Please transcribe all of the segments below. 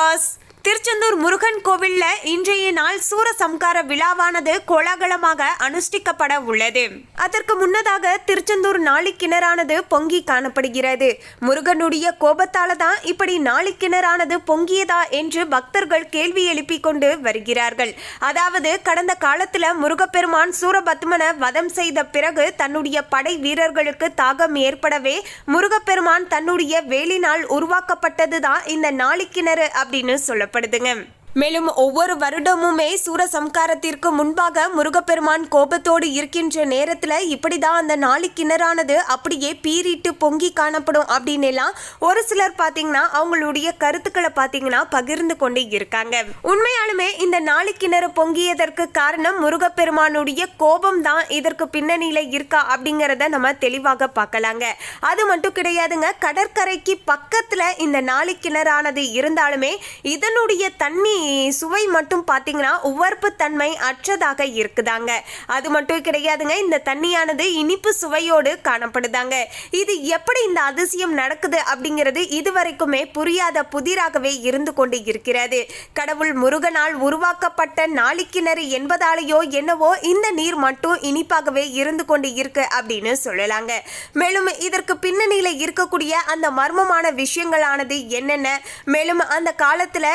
Hoşçakalın. Tiruchendur Murugan கோவில்ல இன்றைய நாள் சூர சம்கார விழாவானது கோலாகலமாக அனுஷ்டிக்கப்பட உள்ளது. அதற்கு முன்னதாக திருச்செந்தூர் நாளிக்கிணறானது பொங்கி காணப்படுகிறது. முருகனுடைய கோபத்தால தான் இப்படி நாளிக்கிணறானது பொங்கியதா என்று பக்தர்கள் கேள்வி எழுப்பி கொண்டு வருகிறார்கள். அதாவது கடந்த காலத்துல முருகப்பெருமான் சூரபத்மனை வதம் செய்த பிறகு தன்னுடைய படை வீரர்களுக்கு தாகம் ஏற்படவே முருகப்பெருமான் தன்னுடைய வேலினால் உருவாக்கப்பட்டதுதான் இந்த நாளிக்கிணறு அப்படின்னு சொல்லப்படுதுங்க மேலும் ஒவ்வொரு வருடமுமே சூரசம்காரத்திற்கு முன்பாக முருகப்பெருமான் கோபத்தோடு இருக்கின்ற நேரத்துல இப்படிதான் அந்த நாளி கிணறானது அப்படியே பீறிட்டு பொங்கி காணப்படும் அப்படின்னு எல்லாம் ஒரு சிலர் பாத்தீங்கன்னா அவங்களுடைய கருத்துக்களை பாத்தீங்கன்னா பகிர்ந்து கொண்டு இருக்காங்க. உண்மையாலுமே இந்த நாளி கிணறு பொங்கியதற்கு காரணம் முருகப்பெருமானுடைய கோபம் தான் இதற்கு பின்னணியில இருக்கா அப்படிங்கிறத நம்ம தெளிவாக பார்க்கலாங்க. அது மட்டும் கிடையாதுங்க கடற்கரைக்கு பக்கத்துல இந்த நாளி கிணறானது இருந்தாலுமே இதனுடைய தண்ணி சுவை மட்டும் பார்த்தீங்கன்னா உவர்ப்பு தன்மை அற்றதாக இருக்குதாங்க. அது மட்டும் கிடையாதுங்க இந்த தண்ணியானது இனிப்பு சுவையோடு காணப்படுதாங்க. இது எப்படி இந்த அதிசயம் நடக்குது அப்படிங்கிறது இதுவரைக்குமே புரியாத புதிராகவே இருந்து கொண்டு இருக்கிறது. கடவுள் முருகனால் உருவாக்கப்பட்ட நாளிக்கிணறு என்பதாலேயோ என்னவோ இந்த நீர் மட்டும் இனிப்பாகவே இருந்து கொண்டு இருக்கு அப்படின்னு சொல்லலாங்க. மேலும் இதற்கு பின்னணியில் இருக்கக்கூடிய அந்த மர்மமான விஷயங்களானது என்னென்ன? மேலும் அந்த காலத்தில்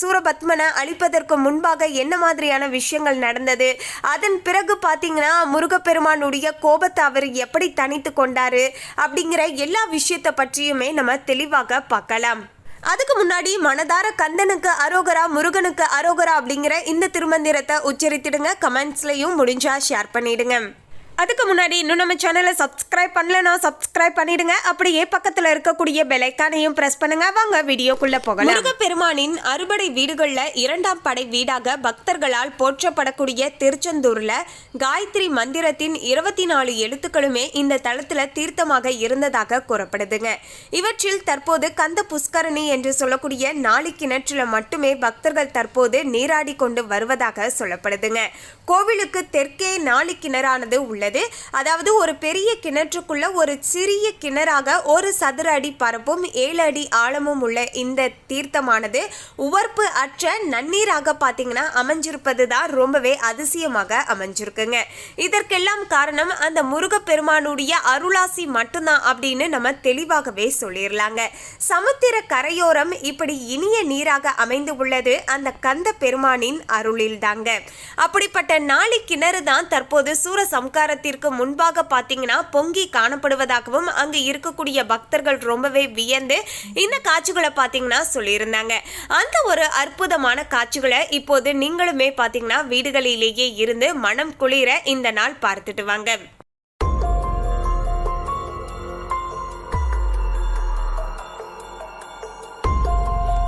சூரபத் பத்மனை அழிப்பதற்கு முன்பாக என்ன மாதிரியான விஷயங்கள் நடந்தது? அதன் பிறகு பார்த்தீங்கன்னா முருகப்பெருமானுடைய கோபத்தை அவர் எப்படி தனித்து கொண்டாரு? அப்படிங்கிற எல்லா விஷயத்தை பற்றியுமே நம்ம தெளிவாக பார்க்கலாம். அதுக்கு முன்னாடி மனதார கந்தனுக்கு அரோகரா முருகனுக்கு அரோகரா அப்படிங்கிற இந்த திருமந்திரத்தை உச்சரித்திடுங்க. கமெண்ட்ஸ்லையும் முடிஞ்சா ஷேர் பண்ணிடுங்க. அதுக்கு முன்னாடி இன்னும் நம்ம சேனலை சப்ஸ்கிரைப் பண்ணலன்னா சப்ஸ்கிரைப் பண்ணிடுங்க. அப்படியே பக்கத்தில் இருக்கக்கூடிய பெலைக்கானையும் ப்ரெஸ் பண்ணுங்க. வாங்க வீடியோக்குள்ள போகலாம். முருகப்பெருமானின் அறுபடை வீடுகளில் இரண்டாம் படை வீடாக பக்தர்களால் போற்றப்படக்கூடிய திருச்செந்தூரில் காயத்ரி மந்திரத்தின் இருபத்தி நாலு எழுத்துக்களுமே இந்த தளத்தில் தீர்த்தமாக இருந்ததாக கூறப்படுதுங்க. இவற்றில் தற்போது கந்த புஷ்கரணி என்று சொல்லக்கூடிய நாளை கிணற்றில் மட்டுமே பக்தர்கள் தற்போது நீராடி கொண்டு வருவதாக சொல்லப்படுதுங்க. கோவிலுக்கு தெற்கே நாளி கிணறானது உள்ளது. இருக்கிறது. அதாவது ஒரு பெரிய கிணற்றுக்குள்ள ஒரு சிறிய கிணறாக ஒரு சதுர அடி பரப்பும் ஏழு அடி ஆழமும் உள்ள இந்த தீர்த்தமானது உவர்ப்பு அற்ற நன்னீராக பார்த்தீங்கன்னா அமைஞ்சிருப்பது தான் ரொம்பவே அதிசயமாக அமைஞ்சிருக்குங்க. இதற்கெல்லாம் காரணம் அந்த முருகப்பெருமானுடைய அருளாசி மட்டும்தான் அப்படின்னு நம்ம தெளிவாகவே சொல்லிடலாங்க சமுத்திர கரையோரம் இப்படி இனிய நீராக அமைந்து உள்ளது அந்த கந்த பெருமானின் அருளில் தாங்க அப்படிப்பட்ட நாளி கிணறு தான் தற்போது சூரசம்காரத்திற்கு முன்பாக பார்த்தீங்கன்னா பொங்கி காணப்படுவதாகவும் அங்கு இருக்கக்கூடிய பக்தர்கள் ரொம்பவே வியந்து இந்த காட்சிகளை பார்த்தீங்கன்னா சொல்லியிருந்தாங்க. அந்த ஒரு அற்புதமான காட்சிகளை இப்போது நீங்களுமே பார்த்தீங்கன்னா வீடுகளிலேயே இருந்து மனம் குளிர இந்த நாள் பார்த்துட்டு வாங்க.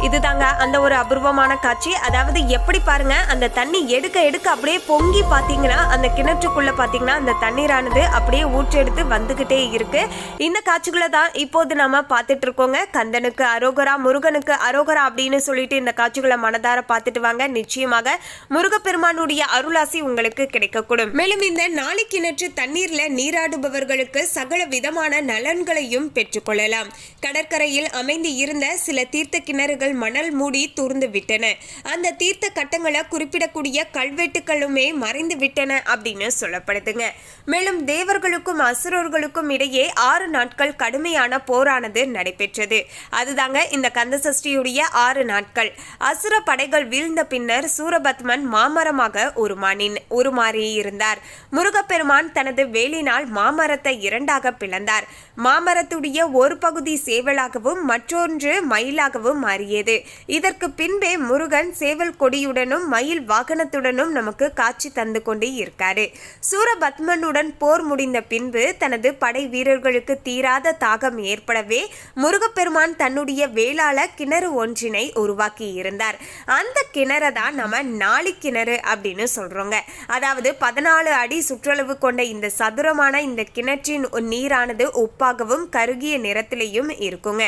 இதுதாங்க அந்த ஒரு அபூர்வமான காட்சி. அதாவது எப்படி பாருங்க அந்த தண்ணி எடுக்க எடுக்க அப்படியே பொங்கி பார்த்தீங்கன்னா அந்த கிணற்றுக்குள்ள பார்த்தீங்கன்னா அந்த தண்ணீரானது அப்படியே ஊற்றெடுத்து வந்துகிட்டே இருக்கு. இந்த காட்சிகளை தான் இப்போது நம்ம பார்த்துட்டு இருக்கோங்க. கந்தனுக்கு அரோகரா முருகனுக்கு அரோகரா அப்படின்னு சொல்லிட்டு இந்த காட்சிகளை மனதார பார்த்துட்டு வாங்க. நிச்சயமாக முருகப்பெருமானுடைய அருளாசி உங்களுக்கு கிடைக்கக்கூடும். மேலும் இந்த நாளை கிணற்று தண்ணீர்ல நீராடுபவர்களுக்கு சகல விதமான நலன்களையும் பெற்றுக்கொள்ளலாம். கடற்கரையில் அமைந்து இருந்த சில தீர்த்த கிணறுகள் மணல் மூடி தூர்ந்து விட்டன. அந்த தீர்த்த கட்டங்களை குறிப்பிடக்கூடிய கல்வெட்டுகளுமே மறைந்து விட்டன அப்படின்னு சொல்லப்படுதுங்க. மேலும் தேவர்களுக்கும் அசுரர்களுக்கும் இடையே ஆறு நாட்கள் கடுமையான போரானது நடைபெற்றது. அதுதாங்க இந்த கந்தசஷ்டியுடைய ஆறு நாட்கள். அசுர படைகள் வீழ்ந்த பின்னர் சூரபத்மன் மாமரமாக உருமானின் உருமாறி இருந்தார் முருகப்பெருமான் தனது வேலினால் மாமரத்தை இரண்டாக பிளந்தார். மாமரத்துடைய ஒரு பகுதி சேவலாகவும் மற்றொன்று மயிலாகவும் தொடங்கியது இதற்கு பின்பே முருகன் சேவல் கொடியுடனும் மயில் வாகனத்துடனும் நமக்கு காட்சி தந்து கொண்டே இருக்காரு. சூரபத்மனுடன் போர் முடிந்த பின்பு தனது படை வீரர்களுக்கு தீராத தாகம் ஏற்படவே முருகப்பெருமான் தன்னுடைய வேளாள கிணறு ஒன்றினை உருவாக்கி இருந்தார். அந்த கிணறை தான் நம்ம நாளி கிணறு அப்படின்னு சொல்றோங்க. அதாவது பதினாலு அடி சுற்றளவு கொண்ட இந்த சதுரமான இந்த கிணற்றின் நீரானது உப்பாகவும் கருகிய நிறத்திலையும் இருக்குங்க.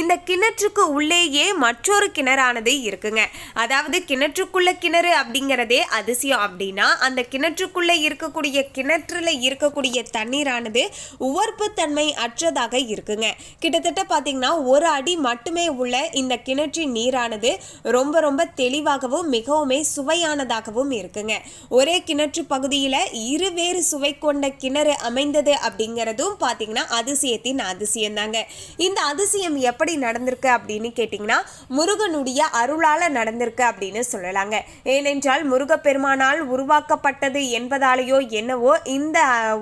இந்த கிணற்றுக்கு உள்ளேயே மற்ற மற்றொரு கிணறானது இருக்குங்க. அதாவது கிணற்றுக்குள்ள கிணறு அப்படிங்கிறதே அதிசயம் அப்படின்னா அந்த கிணற்றுக்குள்ள இருக்கக்கூடிய கிணற்றுல இருக்கக்கூடிய தண்ணீரானது உவர்ப்பு தன்மை அற்றதாக இருக்குங்க. கிட்டத்தட்ட பார்த்தீங்கன்னா ஒரு அடி மட்டுமே உள்ள இந்த கிணற்றின் நீரானது ரொம்ப ரொம்ப தெளிவாகவும் மிகவுமே சுவையானதாகவும் இருக்குங்க. ஒரே கிணற்று பகுதியில் இருவேறு சுவை கொண்ட கிணறு அமைந்தது அப்படிங்கிறதும் பார்த்தீங்கன்னா அதிசயத்தின் அதிசயம் தாங்க இந்த அதிசயம் எப்படி நடந்திருக்கு அப்படின்னு கேட்டிங்கன்னா முருகனுடைய அருளால் நடந்திருக்கு அப்படின்னு சொல்லலாங்க. ஏனென்றால் முருகப்பெருமானால் உருவாக்கப்பட்டது என்பதாலேயோ என்னவோ இந்த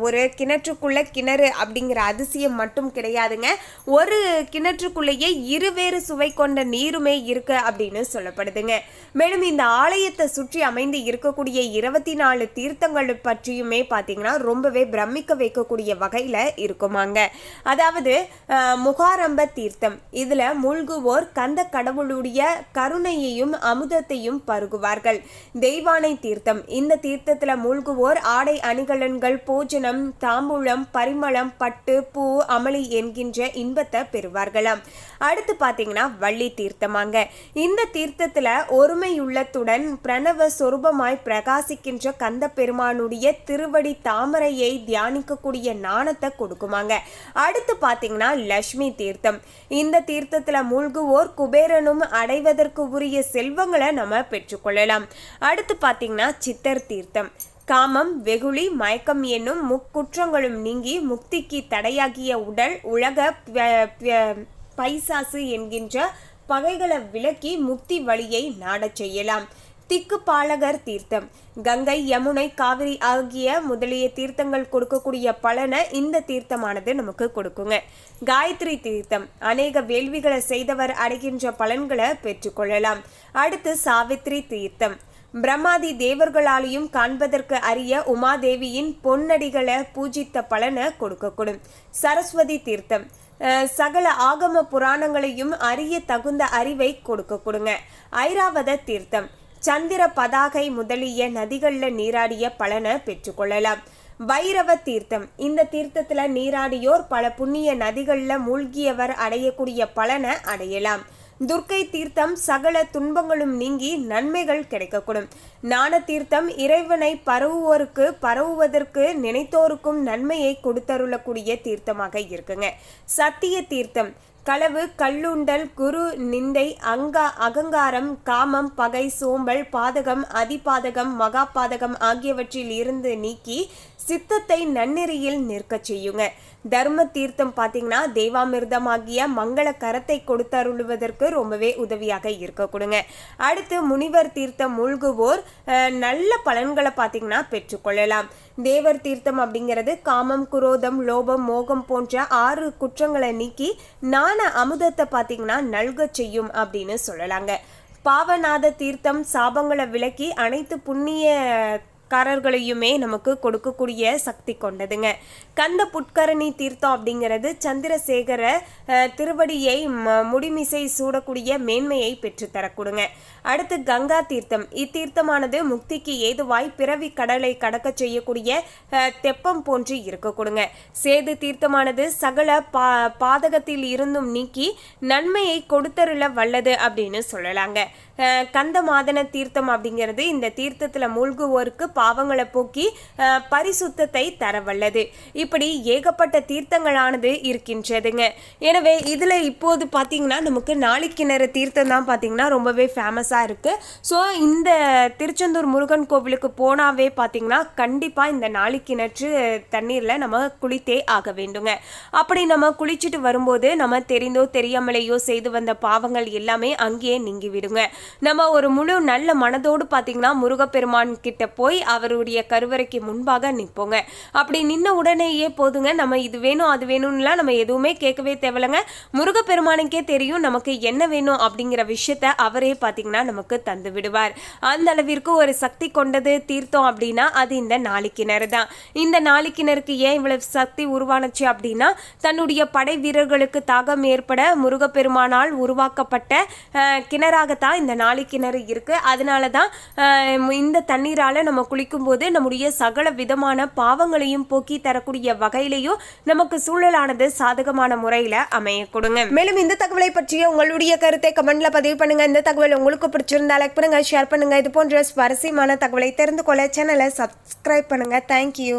ஒரு கிணற்றுக்குள்ள கிணறு அப்படிங்கிற அதிசயம் மட்டும் கிடையாதுங்க. ஒரு கிணற்றுக்குள்ளேயே இருவேறு சுவை கொண்ட நீருமே இருக்கு அப்படின்னு சொல்லப்படுதுங்க. மேலும் இந்த ஆலயத்தை சுற்றி அமைந்து இருக்கக்கூடிய இருபத்தி நாலு தீர்த்தங்கள் பற்றியுமே பார்த்தீங்கன்னா ரொம்பவே பிரமிக்க வைக்கக்கூடிய வகையில் இருக்குமாங்க. அதாவது முகாரம்ப தீர்த்தம். இதில் மூழ்குவோர் கந்த கடவுளுடைய கருணையையும் அமுதத்தையும் பருகுவார்கள். தெய்வானை தீர்த்தம். இந்த தீர்த்தத்தில் மூழ்குவோர் ஆடை அணிகலன்கள் போஜனம் தாம்பூலம் பரிமளம் பட்டு பூ அமளி என்கின்ற இன்பத்தை பெறுவார்களாம். அடுத்து பார்த்தீங்கன்னா வள்ளி தீர்த்தமாங்க இந்த தீர்த்தத்தில் ஒருமையுள்ளத்துடன் பிரணவ சொரூபமாய் பிரகாசிக்கின்ற கந்த பெருமானுடைய திருவடி தாமரையை தியானிக்கக்கூடிய நாணத்தை கொடுக்குமாங்க. அடுத்து பார்த்தீங்கன்னா லக்ஷ்மி தீர்த்தம். இந்த தீர்த்தத்தில் மூழ்குவோர் குபேரன் குபேரனும் அடைவதற்கு உரிய செல்வங்களை நம்ம பெற்றுக்கொள்ளலாம். அடுத்து பார்த்தீங்கன்னா சித்தர் தீர்த்தம். காமம் வெகுளி மயக்கம் என்னும் முக்குற்றங்களும் நீங்கி முக்திக்கு தடையாகிய உடல் உலக பைசாசு என்கின்ற பகைகளை விலக்கி முக்தி வழியை நாடச் செய்யலாம். திக்கு பாலகர் தீர்த்தம். கங்கை யமுனை காவிரி ஆகிய முதலிய தீர்த்தங்கள் கொடுக்கக்கூடிய பலனை இந்த தீர்த்தமானது நமக்கு கொடுக்குங்க. காயத்ரி தீர்த்தம். அநேக வேள்விகளை செய்தவர் அடைகின்ற பலன்களை பெற்றுக்கொள்ளலாம் அடுத்து சாவித்ரி தீர்த்தம். பிரம்மாதி தேவர்களாலையும் காண்பதற்கு அரிய உமாதேவியின் பொன்னடிகளை பூஜித்த பலனை கொடுக்கக்கூடும். சரஸ்வதி தீர்த்தம். சகல ஆகம புராணங்களையும் அறிய தகுந்த அறிவை கொடுக்க கொடுங்க ஐராவத தீர்த்தம். சந்திர பதாகை முதலிய நதிகளில் நீராடிய பலனை பெற்றுக்கொள்ளலாம் வைரவ தீர்த்தம். இந்த தீர்த்தத்தில் நீராடியோர் பல புண்ணிய நதிகளில் மூழ்கியவர் அடையக்கூடிய பலனை அடையலாம். துர்க்கை தீர்த்தம் சகல துன்பங்களும் நீங்கி நன்மைகள் கிடைக்கக்கூடும். ஞான தீர்த்தம் இறைவனை பரவுவோருக்கு பரவுவதற்கு நினைத்தோருக்கும் நன்மையை கொடுத்தருளக்கூடிய தீர்த்தமாக இருக்குங்க. சத்திய தீர்த்தம். களவு கல்லுண்டல் குரு நிந்தை அங்கா அகங்காரம் காமம் பகை சோம்பல் பாதகம் அதிபாதகம் மகாபாதகம் ஆகியவற்றில் இருந்து நீக்கி சித்தத்தை நன்னெறியில் நிற்கச் செய்யுங்க. தர்ம தீர்த்தம் பார்த்தீங்கன்னா தேவாமிர்தமாகிய மங்கள கரத்தை கொடுத்தருளுவதற்கு ரொம்பவே உதவியாக இருக்க கொடுங்க. அடுத்து முனிவர் தீர்த்தம் மூழ்குவோர் நல்ல பலன்களை பார்த்தீங்கன்னா பெற்றுக்கொள்ளலாம் தேவர் தீர்த்தம் அப்படிங்கிறது காமம் குரோதம் லோபம் மோகம் போன்ற ஆறு குற்றங்களை நீக்கி நான அமுதத்தை பார்த்தீங்கன்னா நல்கச் செய்யும் அப்படின்னு சொல்லலாங்க. பாவநாத தீர்த்தம் சாபங்களை விலக்கி அனைத்து புண்ணிய காரர்களையுமே நமக்கு கொடுக்கக்கூடிய சக்தி கொண்டதுங்க. கந்த புட்கரணி தீர்த்தம் அப்படிங்கிறது சந்திரசேகர திருவடியை ம- முடிமிசை சூடக்கூடிய மேன்மையை பெற்றுத்தரக்கூடுங்க அடுத்து கங்கா தீர்த்தம். இத்தீர்த்தமானது முக்திக்கு ஏதுவாய் பிறவி கடலை கடக்க செய்யக்கூடிய தெப்பம் போன்று இருக்கக்கூடுங்க. சேது தீர்த்தமானது சகல பா பாதகத்தில் இருந்தும் நீக்கி நன்மையை கொடுத்தருள வல்லது அப்படின்னு சொல்லலாங்க. கந்த மாதன தீர்த்தம் அப்படிங்கிறது இந்த தீர்த்தத்தில் மூழ்குவோருக்கு பாவங்களை போக்கி பரிசுத்தத்தை தர வல்லது இப்படி ஏகப்பட்ட தீர்த்தங்களானது இருக்கின்றதுங்க. எனவே இதில் இப்போது பார்த்தீங்கன்னா நமக்கு நாளிக்கிணறு தீர்த்தம் தான் பார்த்தீங்கன்னா ரொம்பவே ஃபேமஸாக இருக்குது ஸோ இந்த திருச்செந்தூர் முருகன் கோவிலுக்கு போனாவே பார்த்தீங்கன்னா கண்டிப்பாக இந்த நாளிக்கிணற்று தண்ணீரில் நம்ம குளித்தே ஆக வேண்டுங்க. அப்படி நம்ம குளிச்சுட்டு வரும்போது நம்ம தெரிந்தோ தெரியாமலேயோ செய்து வந்த பாவங்கள் எல்லாமே அங்கேயே நீங்கி விடுங்க நம்ம ஒரு முழு நல்ல மனதோடு பார்த்தீங்கன்னா முருகப்பெருமான் கிட்ட போய் அவருடைய கருவறைக்கு முன்பாக நிற்போங்க. அப்படி நின்ன உடனேயே போதுங்க. நம்ம இது வேணும் அது வேணும்லாம் நம்ம எதுவுமே கேட்கவே தேவையில்லைங்க. முருகப்பெருமானுக்கே தெரியும் நமக்கு என்ன வேணும் அப்படிங்கிற விஷயத்த அவரே பார்த்தீங்கன்னா நமக்கு தந்து விடுவார். அந்த அளவிற்கு ஒரு சக்தி கொண்டது தீர்த்தம் அப்படின்னா அது இந்த நாளிக்கிணறு தான். இந்த நாளிக்கிணறுக்கு ஏன் இவ்வளவு சக்தி உருவானுச்சு அப்படின்னா தன்னுடைய படை வீரர்களுக்கு தாகம் ஏற்பட முருகப்பெருமானால் உருவாக்கப்பட்ட கிணறாகத்தான் இந்த இந்த நாளி கிணறு இருக்குது அதனால தான் இந்த தண்ணீரால் நம்ம குளிக்கும்போது நம்முடைய சகல விதமான பாவங்களையும் போக்கி தரக்கூடிய வகையிலையும் நமக்கு சூழலானது சாதகமான முறையில் அமைய கொடுங்க. மேலும் இந்த தகவலை பற்றிய உங்களுடைய கருத்தை கமெண்ட்ல பதிவு பண்ணுங்க. இந்த தகவல் உங்களுக்கு பிடிச்சிருந்தா லைக் பண்ணுங்க ஷேர் பண்ணுங்க. இது போன்ற சுவாரஸ்யமான தகவலை தெரிந்து கொள்ள சேனலை சப்ஸ்கிரைப் பண்ணுங்க. தேங்க்யூ